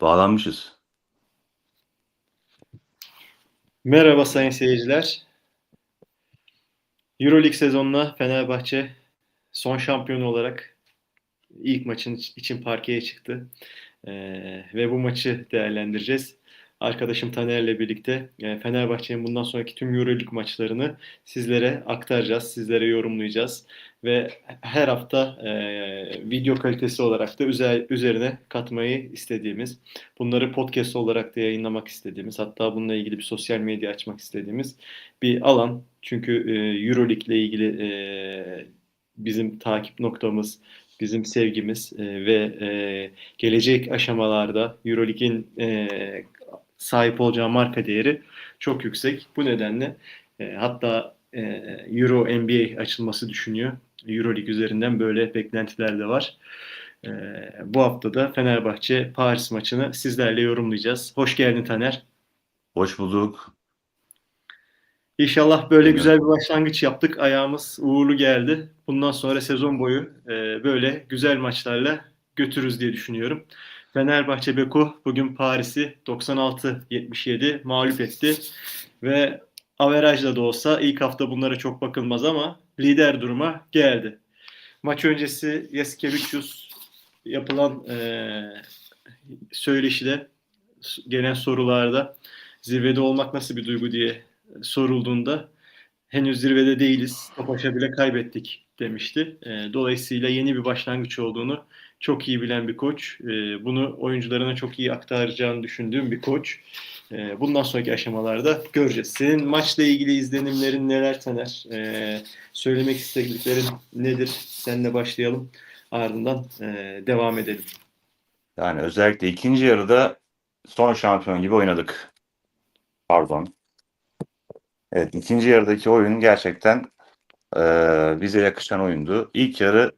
Bağlanmışız. Merhaba sayın seyirciler. Euroleague sezonuna Fenerbahçe son şampiyonu olarak ilk maçın için parkeye çıktı. Ee, ve bu maçı değerlendireceğiz. Arkadaşım Taner'le birlikte e, Fenerbahçe'nin bundan sonraki tüm Euroleague maçlarını sizlere aktaracağız, sizlere yorumlayacağız ve her hafta e, video kalitesi olarak da üzer, üzerine katmayı istediğimiz, bunları podcast olarak da yayınlamak istediğimiz, hatta bununla ilgili bir sosyal medya açmak istediğimiz bir alan. Çünkü e, Euroleague ile ilgili e, bizim takip noktamız, bizim sevgimiz e, ve e, gelecek aşamalarda Euroleague'in e, sahip olacağı marka değeri çok yüksek. Bu nedenle e, hatta e, Euro NBA açılması düşünüyor. Euroleague üzerinden böyle beklentiler de var. E, bu hafta da Fenerbahçe Paris maçını sizlerle yorumlayacağız. Hoş geldin Taner. Hoş bulduk. İnşallah böyle güzel bir başlangıç yaptık. Ayağımız uğurlu geldi. Bundan sonra sezon boyu e, böyle güzel maçlarla götürürüz diye düşünüyorum. Fenerbahçe Beko bugün Paris'i 96-77 mağlup etti ve averajla da olsa ilk hafta bunlara çok bakılmaz ama lider duruma geldi. Maç öncesi Yasikevicius yapılan e, söyleşide gelen sorularda zirvede olmak nasıl bir duygu diye sorulduğunda henüz zirvede değiliz. Topaş'a bile kaybettik demişti. E, dolayısıyla yeni bir başlangıç olduğunu çok iyi bilen bir koç. E, bunu oyuncularına çok iyi aktaracağını düşündüğüm bir koç. E, bundan sonraki aşamalarda göreceğiz. Senin maçla ilgili izlenimlerin neler Taner? E, söylemek istediklerin nedir? Seninle başlayalım. Ardından e, devam edelim. Yani özellikle ikinci yarıda son şampiyon gibi oynadık. Pardon. Evet ikinci yarıdaki oyun gerçekten e, bize yakışan oyundu. İlk yarı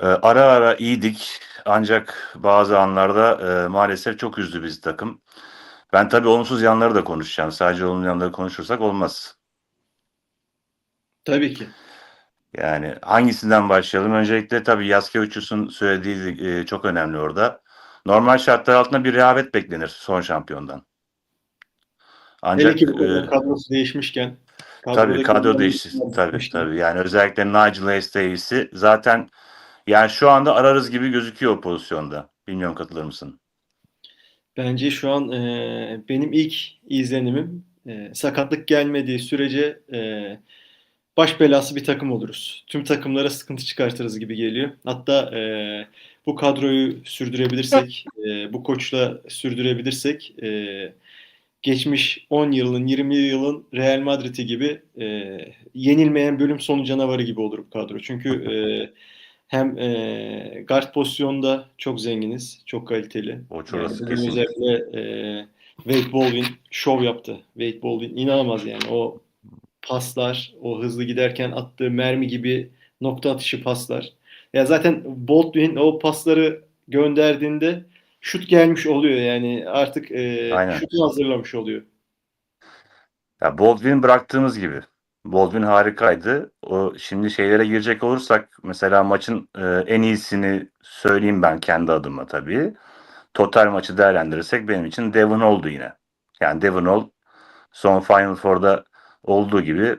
e, ara ara iyiydik ancak bazı anlarda e, maalesef çok üzdü bizi takım. Ben tabii olumsuz yanları da konuşacağım. Sadece olumlu yanları konuşursak olmaz. Tabii ki. Yani hangisinden başlayalım? Öncelikle tabii Yaskevicius'un söylediği e, çok önemli orada. Normal şartlar altında bir rehavet beklenir son şampiyondan. Ancak Hele ki e, kadrosu değişmişken. tabii kadrodaki kadro değişti. Tabii tabii. Yani özellikle Nigel Hayes zaten yani şu anda ararız gibi gözüküyor o pozisyonda. Bilmiyorum katılır mısın? Bence şu an e, benim ilk izlenimim e, sakatlık gelmediği sürece e, baş belası bir takım oluruz. Tüm takımlara sıkıntı çıkartırız gibi geliyor. Hatta e, bu kadroyu sürdürebilirsek, e, bu koçla sürdürebilirsek e, geçmiş 10 yılın, 20 yılın Real Madrid'i gibi e, yenilmeyen bölüm sonu canavarı gibi olur bu kadro. Çünkü e, hem e, guard pozisyonda çok zenginiz, çok kaliteli. O orası bugün kesin. özellikle e, Wade Baldwin şov yaptı. Wade Baldwin inanılmaz yani o paslar, o hızlı giderken attığı mermi gibi nokta atışı paslar. Ya zaten Baldwin o pasları gönderdiğinde şut gelmiş oluyor yani artık e, Aynen. şutu hazırlamış oluyor. Ya Baldwin bıraktığımız gibi. Baldwin harikaydı. O şimdi şeylere girecek olursak mesela maçın e, en iyisini söyleyeyim ben kendi adıma tabii. Total maçı değerlendirirsek benim için Devon oldu yine. Yani Devon Hall son Final Four'da olduğu gibi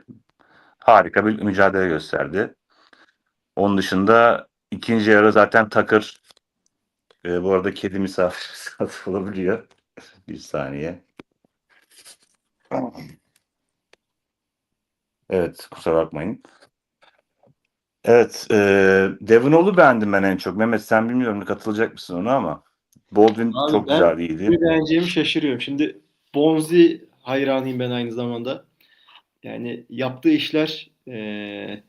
harika bir mücadele gösterdi. Onun dışında ikinci yarı zaten Takır e, bu arada kedi misafir olabiliyor. bir saniye. Evet, kusura bakmayın. Evet, e, Devonol'u beğendim ben en çok. Mehmet sen bilmiyorum katılacak mısın ona ama Baldwin Abi çok ben- güzel iyiydi. Bir beğeneceğimi şaşırıyorum. Şimdi Bonzi hayranıyım ben aynı zamanda. Yani yaptığı işler e,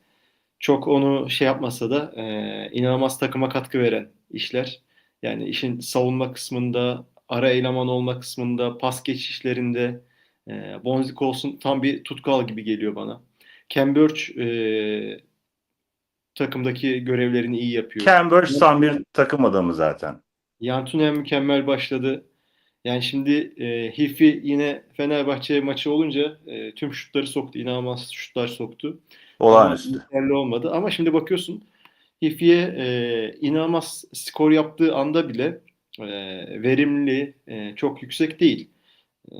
çok onu şey yapmasa da e, inanılmaz takıma katkı veren işler. Yani işin savunma kısmında, ara eleman olma kısmında, pas geçişlerinde e, Bonzi Colson tam bir tutkal gibi geliyor bana. Cam Birch e, takımdaki görevlerini iyi yapıyor. Cambridge tam bir takım adamı zaten. Yantunen mükemmel başladı. Yani şimdi e, Hifi yine Fenerbahçe maçı olunca e, tüm şutları soktu. İnanılmaz şutlar soktu. Olağanüstü. Yeterli olmadı. Ama şimdi bakıyorsun Hifi'ye e, inanılmaz skor yaptığı anda bile e, verimli, e, çok yüksek değil. E,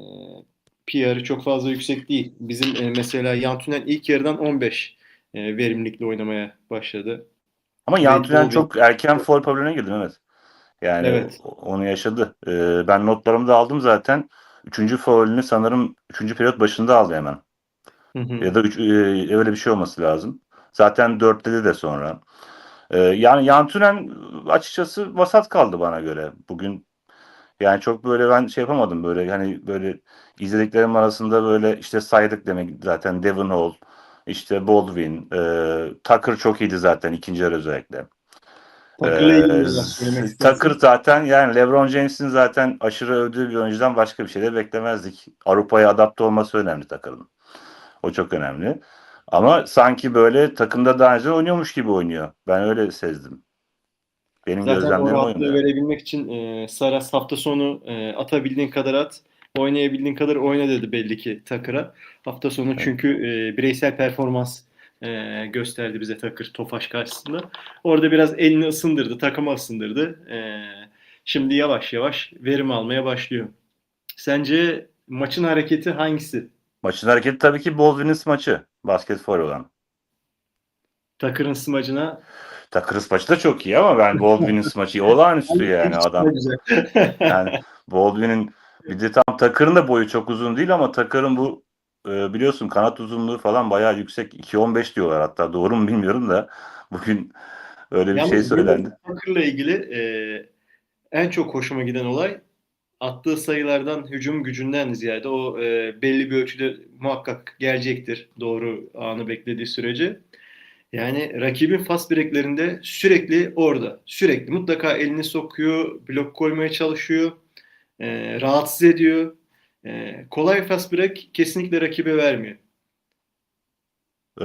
PR'ı çok fazla yüksek değil. Bizim e, mesela Yantunen ilk yarıdan 15 e, verimlilikle oynamaya başladı. Ama Yantunen çok erken foul problemine girdi evet. Yani Evet. onu yaşadı. Ee, ben notlarımı da aldım zaten. Üçüncü faulünü sanırım üçüncü periyot başında aldı hemen. Hı hı. Ya da üç, e, öyle bir şey olması lazım. Zaten dörtte de sonra. Ee, yani Yantunen açıkçası vasat kaldı bana göre. Bugün yani çok böyle ben şey yapamadım böyle hani böyle izlediklerim arasında böyle işte saydık demek zaten Devon Hall, işte Baldwin, e, Tucker çok iyiydi zaten ikinci yarı özellikle. İlgili Ee? Tucker zaten yani LeBron James'in zaten aşırı övdüğü bir oyuncudan başka bir şey de beklemezdik. Avrupa'ya adapte olması önemli Tucker'ın. O çok önemli. Ama sanki böyle takımda daha önce oynuyormuş gibi oynuyor. Ben öyle sezdim. Benim Zaten gözlemlerim o rahatlığı verebilmek için e, Saras hafta sonu e, atabildiğin kadar at, oynayabildiğin kadar oyna dedi belli ki Takır'a. Hafta sonu Evet. çünkü e, bireysel performans e, gösterdi bize Takır Tofaş karşısında. Orada biraz elini ısındırdı, takımı ısındırdı. E, şimdi yavaş yavaş verim almaya başlıyor. Sence maçın hareketi hangisi? Maçın hareketi tabii ki Baldwin'in maçı. Basket faul olan. Takır'ın smacına Tucker'ın maçı da çok iyi ama ben Baldwin'in maçı olağanüstü yani adam. Yani Baldwin'in bir de tam Tucker'ın da boyu çok uzun değil ama Tucker'ın bu e, biliyorsun kanat uzunluğu falan bayağı yüksek. 2.15 diyorlar hatta doğru mu bilmiyorum da bugün öyle bir Yalnız şey söylendi. Tucker'la ilgili e, en çok hoşuma giden olay attığı sayılardan, hücum gücünden ziyade o e, belli bir ölçüde muhakkak gelecektir doğru anı beklediği sürece. Yani rakibin fast breaklerinde sürekli orada. Sürekli mutlaka elini sokuyor, blok koymaya çalışıyor, e, rahatsız ediyor. E, kolay fast break kesinlikle rakibe vermiyor. Ee,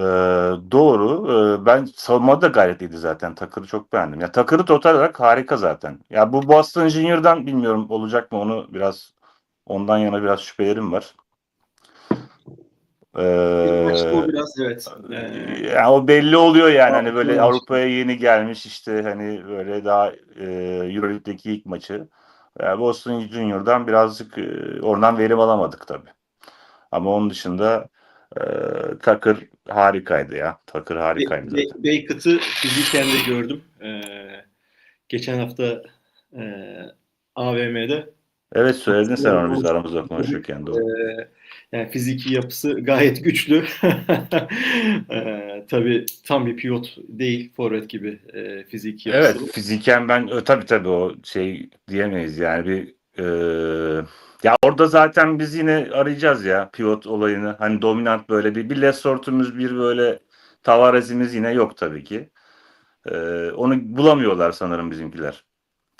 doğru. Ee, ben savunmada da gayretliydi zaten. Tucker'ı çok beğendim. Ya Tucker'ı total olarak harika zaten. Ya bu Boston Junior'dan bilmiyorum olacak mı onu biraz ondan yana biraz şüphelerim var. O Ee, biraz evet. e, yani o belli oluyor yani hani böyle. Avrupa'ya yeni gelmiş işte hani böyle daha e, Euroleague'deki ilk maçı. Yani Boston Junior'dan birazcık e, oradan verim alamadık tabii. Ama onun dışında e, Tucker harikaydı ya. Tucker harikaydı zaten. Be- Beckett'ı fiziken de gördüm. Ee, geçen hafta e, AVM'de. Evet söyledin sen onu biz aramızda konuşurken doğru. Ee, yani fiziki yapısı gayet güçlü. ee, tabii tam bir pivot değil, forvet gibi e, fiziki yapısı. Evet fiziken ben ö, tabii tabii o şey diyemeyiz yani bir e, ya orada zaten biz yine arayacağız ya pivot olayını hani dominant böyle bir bir Lesort'umuz bir böyle Tavares'imiz yine yok tabii ki. E, onu bulamıyorlar sanırım bizimkiler.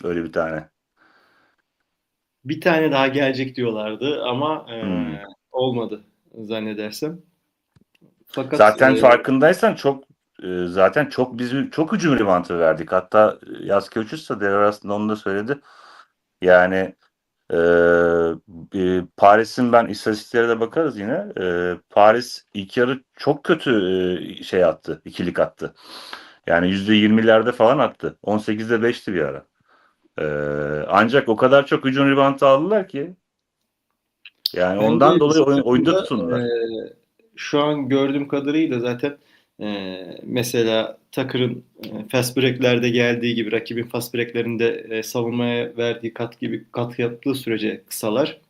Öyle bir tane. Bir tane daha gelecek diyorlardı ama e, Hmm. Olmadı zannedersem. Fakat Zaten e, farkındaysan çok e, zaten çok biz çok hücum rivantı verdik. Hatta Yaz Köçüs de devre arasında onu da söyledi. Yani e, e, Paris'in ben istatistiklere de bakarız yine. E, Paris ilk yarı çok kötü e, şey attı. ikilik attı. Yani %20'lerde falan attı. 18'de 5'ti bir ara. E, ancak o kadar çok hücum rivantı aldılar ki yani Bence ondan dolayı oyun, oyunda burada, tutundular. e, şu an gördüğüm kadarıyla zaten e, mesela Tucker'ın e, fast break'lerde geldiği gibi rakibin fast break'lerinde e, savunmaya verdiği kat gibi kat yaptığı sürece kısalar.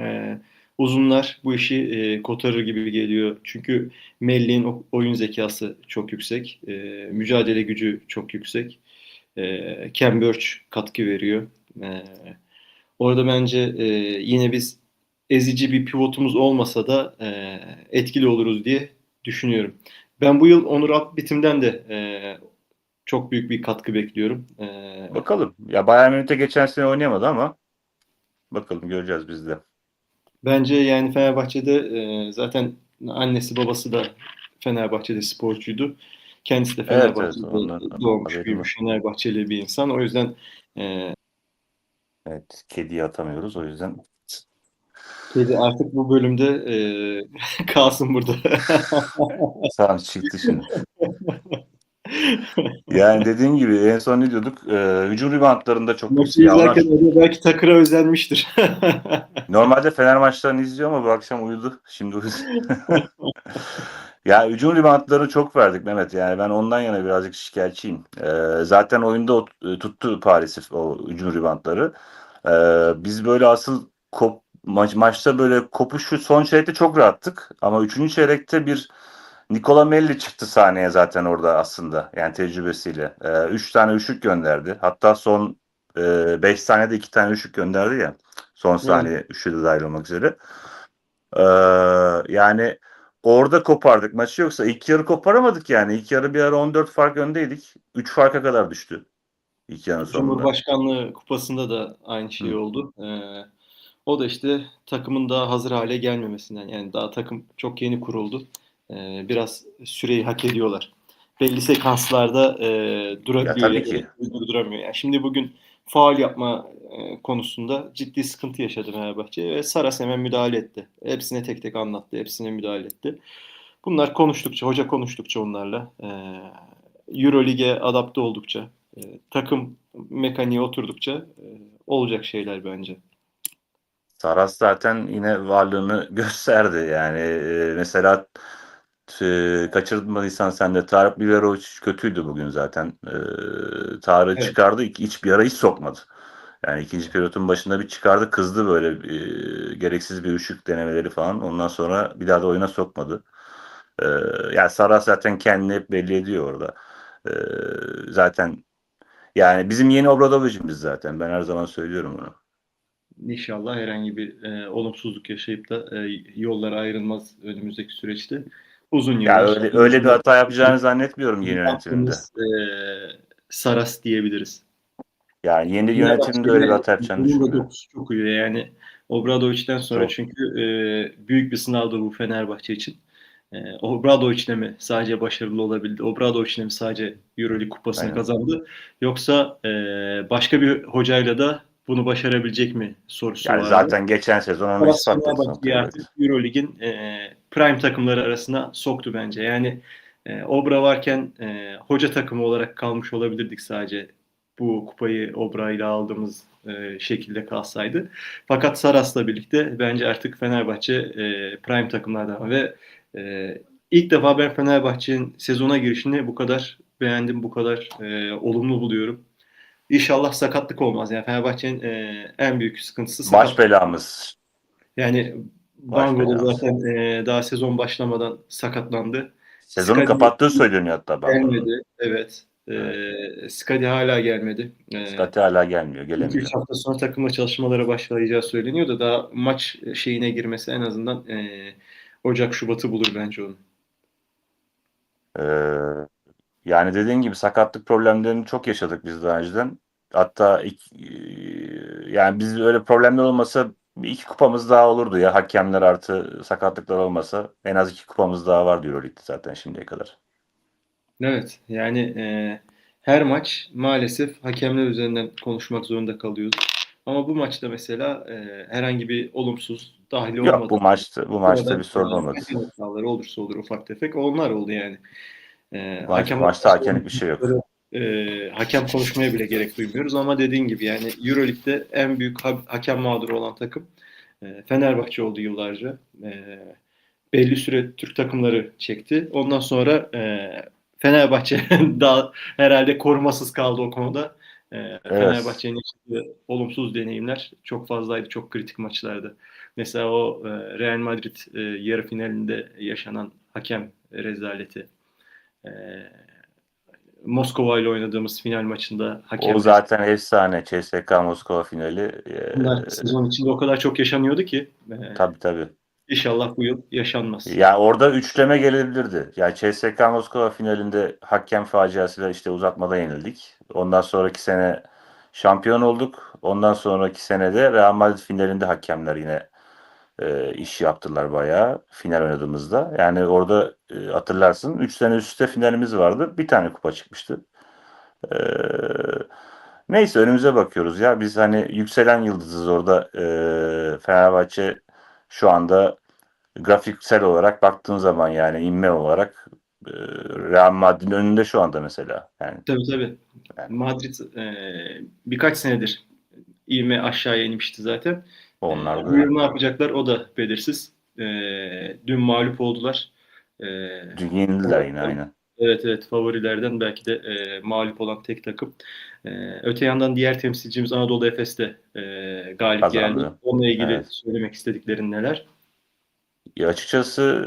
E, uzunlar bu işi e, kotarır gibi geliyor. Çünkü Melli'nin oyun zekası çok yüksek. E, mücadele gücü çok yüksek. E, Burch katkı veriyor. E, orada bence e, yine biz ezici bir pivotumuz olmasa da e, etkili oluruz diye düşünüyorum. Ben bu yıl Onur Akbitim'den de e, çok büyük bir katkı bekliyorum. E, Bakalım. Ya Bayern Münih'te geçen sene oynayamadı ama bakalım göreceğiz biz de. bence yani Fenerbahçe'de e, zaten annesi babası da Fenerbahçe'de sporcuydu. Kendisi de Evet, evet, Fenerbahçe'de ondan doğmuş büyümüş Fenerbahçeli bir insan. O yüzden e, Evet, kediyi atamıyoruz o yüzden. Kedi artık bu bölümde e, kalsın burada. Sağ çıktı şimdi. Yani dediğin gibi en son ne diyorduk? Ee, hücum reboundlarında çok Maçı izlerken orada belki Takır'a özenmiştir. Normalde Fener maçlarını izliyor ama bu akşam uyudu. Şimdi uyudu. ya hücum reboundları çok verdik Mehmet. Yani ben ondan yana birazcık şikayetçiyim. Ee, zaten oyunda o- e, tuttu Paris'i o hücum reboundları. Ee, biz böyle asıl kop, maç, maçta böyle kopuşu son çeyrekte çok rahattık. Ama üçüncü çeyrekte bir Nikola Melli çıktı sahneye zaten orada aslında. Yani tecrübesiyle. Ee, üç tane üçlük gönderdi. Hatta son 5 saniyede iki tane üçlük gönderdi ya. Son saniye üçlü de dahil olmak üzere. Ee, yani orada kopardık maçı yoksa ilk yarı koparamadık yani. İlk yarı bir ara 14 fark öndeydik. 3 farka kadar düştü. İlk yarının sonunda. Cumhurbaşkanlığı kupasında da aynı şey Hı. oldu. Ee, o da işte takımın daha hazır hale gelmemesinden. Yani daha takım çok yeni kuruldu. Ee, biraz süreyi hak ediyorlar. Belli sekanslarda e, durabiliyor Ya tabii ki. durduramıyor. Yani şimdi bugün faul yapma e, konusunda ciddi sıkıntı yaşadı Fenerbahçe ve Saras hemen müdahale etti. Hepsine tek tek anlattı. Hepsine müdahale etti. Bunlar konuştukça, hoca konuştukça onlarla e, Eurolig'e adapte oldukça, e, takım mekaniğe oturdukça e, olacak şeyler bence. Saras zaten yine varlığını gösterdi. Yani e, mesela e, kaçırmadıysan sen de Tarık Biberovic kötüydü bugün zaten. E, Tarık Evet. çıkardı. iki- Hiçbir ara hiç sokmadı. Yani ikinci periyotun başında bir çıkardı. Kızdı böyle e, gereksiz bir üşük denemeleri falan. Ondan sonra bir daha da oyuna sokmadı. E, yani Saras zaten kendini hep belli ediyor orada. E, zaten yani bizim yeni Obradovic'imiz zaten. Ben her zaman söylüyorum bunu. İnşallah herhangi bir e, olumsuzluk yaşayıp da e, yollar ayrılmaz önümüzdeki süreçte. Uzun Ya yıllar. öyle öyle bir hata yapacağını zannetmiyorum yeni. Yaptığımız, e, Saras diyebiliriz. Yani yeni yönetimde öyle bir hata yapacağını düşünmüyorum. çok uyuyor. Yani Obradovic'den sonra Çok. çünkü e, büyük bir sınavdı bu Fenerbahçe için. E, Obradovic'le mi sadece başarılı olabildi? Obradovic'le mi sadece Euroleague kupasını Aynen. kazandı? Yoksa e, başka bir hocayla da bunu başarabilecek mi sorusu Yani vardı. zaten geçen sezon onu ispatladı. Eurolig'in e, prime takımları arasına soktu bence. Yani e, Obra varken e, hoca takımı olarak kalmış olabilirdik sadece bu kupayı Obra ile aldığımız e, şekilde kalsaydı. Fakat Saras'la birlikte bence artık Fenerbahçe e, prime takımlardan ve e, ilk defa ben Fenerbahçe'nin sezona girişini bu kadar beğendim, bu kadar e, olumlu buluyorum. İnşallah sakatlık olmaz. Yani Fenerbahçe'nin e, en büyük sıkıntısı Baş sakatlık. belamız. Yani Baş Bango zaten e, daha sezon başlamadan sakatlandı. Sezonu Skadi- kapattığı söyleniyor hatta. ben. Gelmedi. Evet. E, Skadi hala gelmedi. E, Scotty hala gelmiyor. Gelemiyor. 2-3 hafta sonra takımla çalışmalara başlayacağı söyleniyor da daha maç şeyine girmesi en azından e, Ocak Şubat'ı bulur bence onun. Ee, yani dediğin gibi sakatlık problemlerini çok yaşadık biz daha önceden. Hatta ilk, e, yani biz öyle problemler olmasa iki kupamız daha olurdu ya. Hakemler artı sakatlıklar olmasa en az iki kupamız daha vardı Euroleague'de zaten şimdiye kadar. Evet. Yani e, her maç maalesef hakemler üzerinden konuşmak zorunda kalıyoruz. Ama bu maçta mesela e, herhangi bir olumsuz dahil olmadı. Yok bu maçta bu maçta bir sorun olmadı. hataları olursa olur ufak tefek. Onlar oldu yani. E, Maç, maçta hakemlik bir şey yok. e, hakem konuşmaya bile gerek duymuyoruz ama dediğin gibi yani Euroleague'de en büyük ha- hakem mağduru olan takım e, Fenerbahçe oldu yıllarca. E, belli süre Türk takımları çekti. Ondan sonra e, Fenerbahçe daha herhalde korumasız kaldı o konuda. E, Fenerbahçe'nin yaşadığı olumsuz deneyimler çok fazlaydı, çok kritik maçlardı. Mesela o e, Real Madrid e, yarı finalinde yaşanan hakem rezaleti. E, Moskova ile oynadığımız final maçında hakem. O zaten efsane CSKA Moskova finali. Ee, Bunlar sezon içinde o kadar çok yaşanıyordu ki. E, tabii tabii. İnşallah bu yıl yaşanmaz. Ya orada üçleme gelebilirdi. Ya CSKA Moskova finalinde hakem faciasıyla işte uzatmada yenildik. Ondan sonraki sene şampiyon olduk. Ondan sonraki sene de Real Madrid finalinde hakemler yine e, iş yaptılar bayağı final oynadığımızda. Yani orada e, hatırlarsın 3 sene üst üste finalimiz vardı. Bir tane kupa çıkmıştı. E, neyse önümüze bakıyoruz ya. Biz hani yükselen yıldızız orada. E, Fenerbahçe şu anda grafiksel olarak baktığın zaman yani inme olarak e, Real Madrid'in önünde şu anda mesela. Yani Tabii tabii. Yani. Madrid e, birkaç senedir ivme aşağıya inmişti zaten. Onlar E, da ne yapacaklar o da belirsiz. E, dün mağlup oldular. E, dün yenildiler yine aynen. Evet evet favorilerden belki de e, mağlup olan tek takım. E, öte yandan diğer temsilcimiz Anadolu Efes de e, galip Kazandı. geldi. Onunla ilgili Evet. söylemek istediklerin neler? Ya açıkçası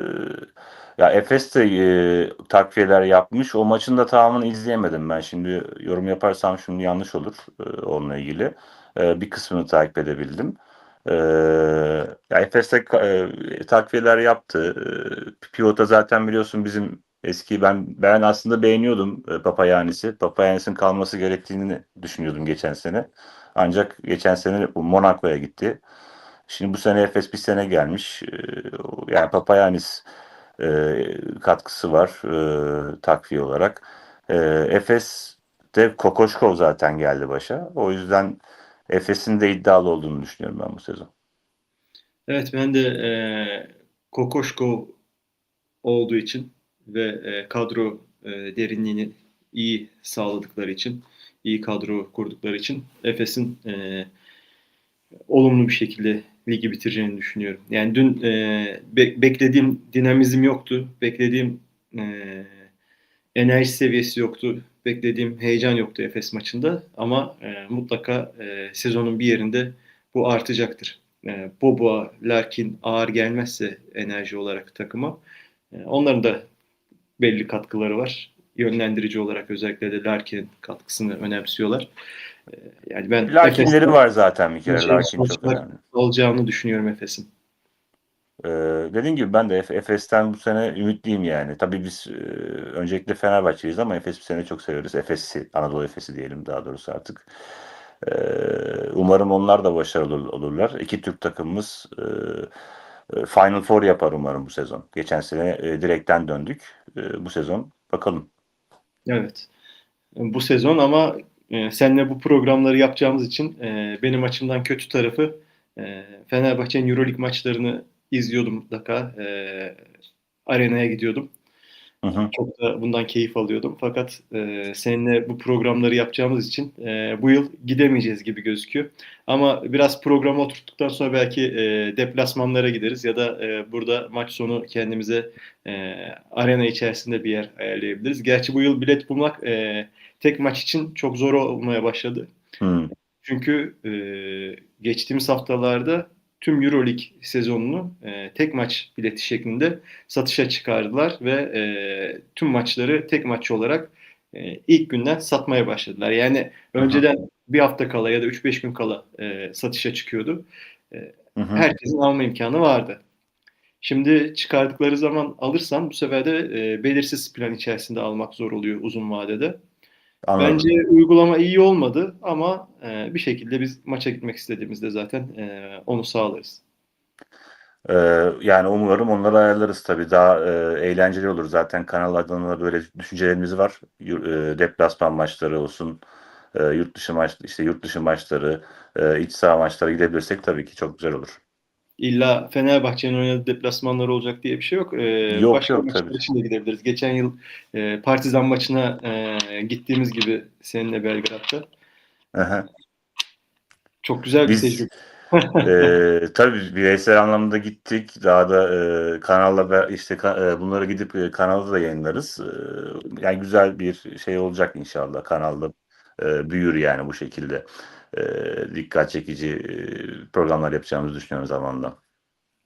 ya Efes de e, takviyeler yapmış. O maçın da tamamını izleyemedim ben. Şimdi yorum yaparsam şimdi yanlış olur e, onunla ilgili. E, bir kısmını takip edebildim. E, ya Efes de e, takviyeler yaptı. E, Pivota zaten biliyorsun bizim eski ben ben aslında beğeniyordum e, Papayannis'i. Papayannis'in kalması gerektiğini düşünüyordum geçen sene. Ancak geçen sene bu Monaco'ya gitti. Şimdi bu sene Efes bir sene gelmiş. Ee, Yani Papayanis e, katkısı var e, takviye olarak. E, Efes'te Kokoşkov zaten geldi başa. O yüzden Efes'in de iddialı olduğunu düşünüyorum ben bu sezon. Evet ben de e, Kokoşko olduğu için ve e, kadro e, derinliğini iyi sağladıkları için, iyi kadro kurdukları için Efes'in e, olumlu bir şekilde ligi bitireceğini düşünüyorum. Yani dün e, be- beklediğim dinamizm yoktu, beklediğim e, enerji seviyesi yoktu, beklediğim heyecan yoktu Efes maçında ama e, mutlaka e, sezonun bir yerinde bu artacaktır e, Boba, Larkin ağır gelmezse enerji olarak takıma e, onların da belli katkıları var. Yönlendirici olarak özellikle de Larkin'in katkısını önemsiyorlar. E, yani ben Larkinleri Efes'ten var zaten bir kere. Larkin çok önemli. olacağını düşünüyorum Efes'in. Ee, dediğim gibi ben de Efe- Efes'ten bu sene ümitliyim yani. Tabii biz e, öncelikle Fenerbahçeliyiz ama Efes bu sene çok seviyoruz. Efes'i, Anadolu Efes'i diyelim daha doğrusu artık. Ee, umarım onlar da başarılı ol- olurlar. İki Türk takımımız e, e, Final Four yapar umarım bu sezon. Geçen sene e, direkten döndük. E, bu sezon bakalım. Evet. Bu sezon ama e, seninle bu programları yapacağımız için e, benim açımdan kötü tarafı e, Fenerbahçe'nin Euroleague maçlarını izliyordum mutlaka. E, arenaya gidiyordum. Hı. Çok da bundan keyif alıyordum. Fakat e, seninle bu programları yapacağımız için e, bu yıl gidemeyeceğiz gibi gözüküyor. Ama biraz programı oturttuktan sonra belki e, deplasmanlara gideriz ya da e, burada maç sonu kendimize e, arena içerisinde bir yer ayarlayabiliriz. Gerçi bu yıl bilet bulmak e, tek maç için çok zor olmaya başladı. Hı. Çünkü e, geçtiğimiz haftalarda tüm Euroleague sezonunu e, tek maç bileti şeklinde satışa çıkardılar ve e, tüm maçları tek maç olarak e, ilk günden satmaya başladılar. Yani önceden bir hafta kala ya da 3-5 gün kala e, satışa çıkıyordu. Hı. Herkesin alma imkanı vardı. Şimdi çıkardıkları zaman alırsam bu sefer de e, belirsiz plan içerisinde almak zor oluyor uzun vadede. Anladım. Bence uygulama iyi olmadı ama e, bir şekilde biz maça gitmek istediğimizde zaten e, onu sağlarız. Ee, yani umarım onları ayarlarız tabii. Daha e, eğlenceli olur. Zaten kanallardan da böyle düşüncelerimiz var. E, deplasman maçları olsun, e, yurt dışı maç, işte yurt dışı maçları, e, iç saha maçları gidebilirsek tabii ki çok güzel olur. İlla Fenerbahçe'nin oynadığı deplasmanları olacak diye bir şey yok. E, Yok, başka yok, tabii. için de gidebiliriz. Geçen yıl e, Partizan maçına e, gittiğimiz gibi seninle Belgrad'da. Hı. Çok güzel bir tecrübe. e, tabii bireysel anlamda gittik. Daha da e, kanalla işte e, bunları gidip e, kanalda da yayınlarız. E, yani güzel bir şey olacak inşallah. Kanalda e, büyür yani bu şekilde. E, dikkat çekici e, programlar yapacağımızı düşünüyorum zamanla.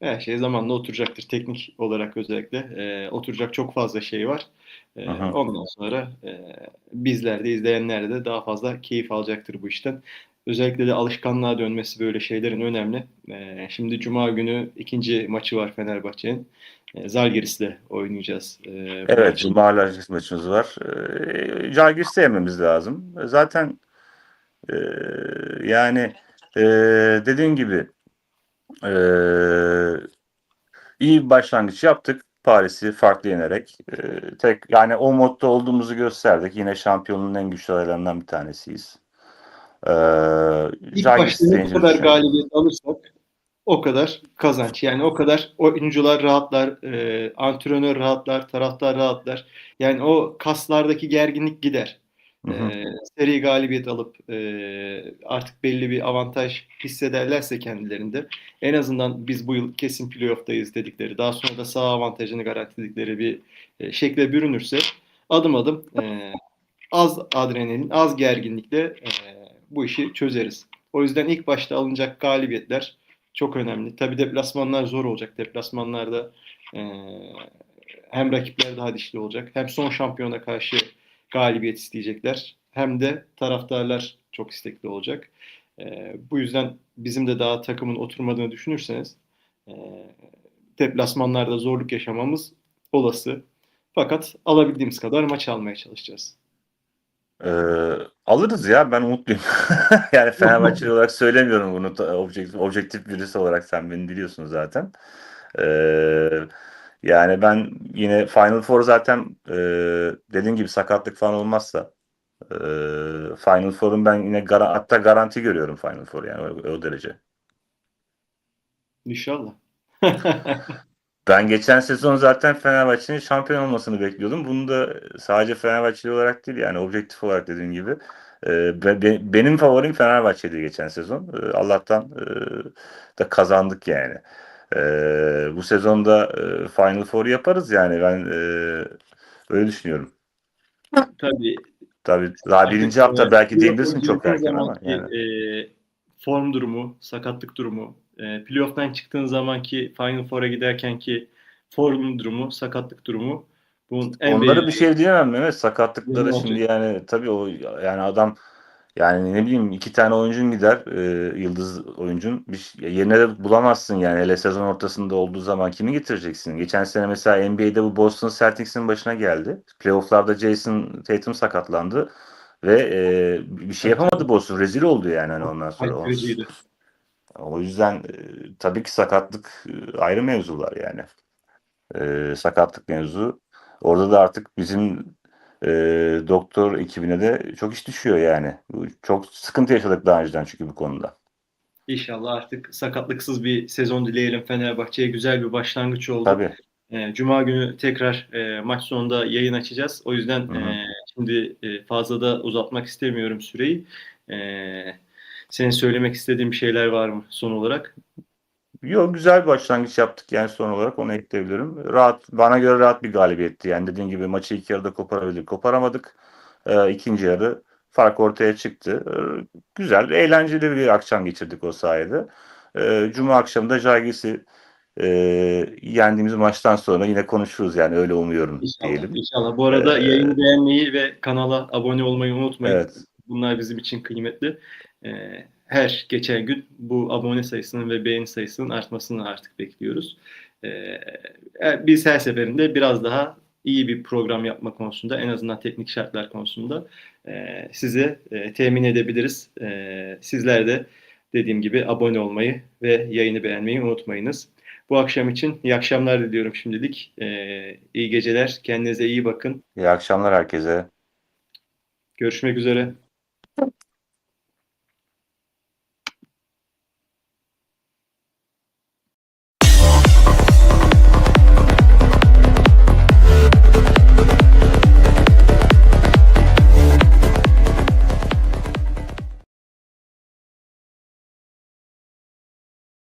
Her şey zamanla oturacaktır. Teknik olarak özellikle e, oturacak çok fazla şey var. E, hı. ondan sonra e, bizler de izleyenler de daha fazla keyif alacaktır bu işten. Özellikle de alışkanlığa dönmesi böyle şeylerin önemli. E, şimdi Cuma günü ikinci maçı var Fenerbahçe'nin. E, Zalgiris'le oynayacağız. E, Evet. Cuma maçımız var. Ee, Jalgiris'i yememiz lazım. Zaten e, yani e, dediğin gibi e, iyi bir başlangıç yaptık. Paris'i farklı yenerek. E, tek yani o modda olduğumuzu gösterdik. Yine şampiyonluğun en güçlü adaylarından bir tanesiyiz. E, İlk başta ne kadar galibiyet alırsak o kadar kazanç. Yani o kadar oyuncular rahatlar, e, antrenör rahatlar, taraftar rahatlar. Yani o kaslardaki gerginlik gider. Hı hı. Seri galibiyet alıp artık belli bir avantaj hissederlerse kendilerinde en azından biz bu yıl kesin playoff'tayız dedikleri, daha sonra da sağ avantajını garantiledikleri bir e, şekle bürünürse adım adım az adrenalin, az gerginlikle bu işi çözeriz. O yüzden ilk başta alınacak galibiyetler çok önemli. Tabii deplasmanlar zor olacak. Deplasmanlarda e, hem rakipler daha dişli olacak. Hem son şampiyona karşı galibiyet isteyecekler. Hem de taraftarlar çok istekli olacak. E, bu yüzden bizim de daha takımın oturmadığını düşünürseniz e, deplasmanlarda zorluk yaşamamız olası. Fakat alabildiğimiz kadar maç almaya çalışacağız. Ee, alırız ya ben umutluyum. yani Fenerbahçeli olarak söylemiyorum bunu objektif, objektif birisi olarak sen beni biliyorsun zaten. Ee, yani ben yine Final Four zaten e, dediğin gibi sakatlık falan olmazsa e, Final Four'un ben yine gara- hatta garanti görüyorum Final Four yani o, o derece. İnşallah. Ben geçen sezon zaten Fenerbahçe'nin şampiyon olmasını bekliyordum. Bunu da sadece Fenerbahçeli olarak değil yani objektif olarak dediğim gibi. e, be- be- benim favorim Fenerbahçe'ydi geçen sezon. E, Allah'tan e, da kazandık yani. E, bu sezonda e, Final Four yaparız yani ben e, öyle düşünüyorum. Tabii Tabii daha birinci hafta Evet, belki diyebilirsin çok erken ama yani. e, form durumu, sakatlık durumu, e, playoff'tan çıktığın zamanki Final Four'a giderken ki form durumu, sakatlık durumu bunun en Onlara bir şey diyemem Mehmet. Sakatlıkları şimdi yani tabii o yani adam yani ne bileyim iki tane oyuncun gider e, yıldız oyuncun bir yerine de bulamazsın yani hele sezon ortasında olduğu zaman kimi getireceksin? Geçen sene mesela NBA'de bu Boston Celtics'in başına geldi. Playoff'larda Jason Tatum sakatlandı ve e, bir şey yapamadı Boston. Rezil oldu yani hani ondan sonra. O yüzden e, tabii ki sakatlık e, ayrı mevzular yani. E, sakatlık mevzu. Orada da artık bizim e, doktor ekibine de çok iş düşüyor yani. Çok sıkıntı yaşadık daha önceden çünkü bu konuda. İnşallah artık sakatlıksız bir sezon dileyelim Fenerbahçe'ye. Güzel bir başlangıç oldu. Tabii. E, Cuma günü tekrar e, maç sonunda yayın açacağız. O yüzden Hı hı. e, şimdi e, fazla da uzatmak istemiyorum süreyi. E, senin söylemek istediğin bir şeyler var mı son olarak? Yok güzel bir başlangıç yaptık yani son olarak onu ekleyebilirim. Rahat bana göre rahat bir galibiyetti. Yani dediğin gibi maçı ilk yarıda koparabildik. Koparamadık. E, ikinci yarı fark ortaya çıktı. E, güzel, eğlenceli bir akşam geçirdik o sayede. E, Cuma akşamı da Jagis'i e, yendiğimiz maçtan sonra yine konuşuruz yani öyle umuyorum İnşallah. diyelim. İnşallah. Bu arada Ee, yayını beğenmeyi ve kanala abone olmayı unutmayın. Evet. Bunlar bizim için kıymetli. Ee, her geçen gün bu abone sayısının ve beğeni sayısının artmasını artık bekliyoruz. Ee, e, biz her seferinde biraz daha iyi bir program yapma konusunda, en azından teknik şartlar konusunda e, size e, temin edebiliriz. E, sizler de dediğim gibi abone olmayı ve yayını beğenmeyi unutmayınız. Bu akşam için iyi akşamlar diliyorum şimdilik. Ee, iyi geceler. Kendinize iyi bakın. İyi akşamlar herkese. Görüşmek üzere.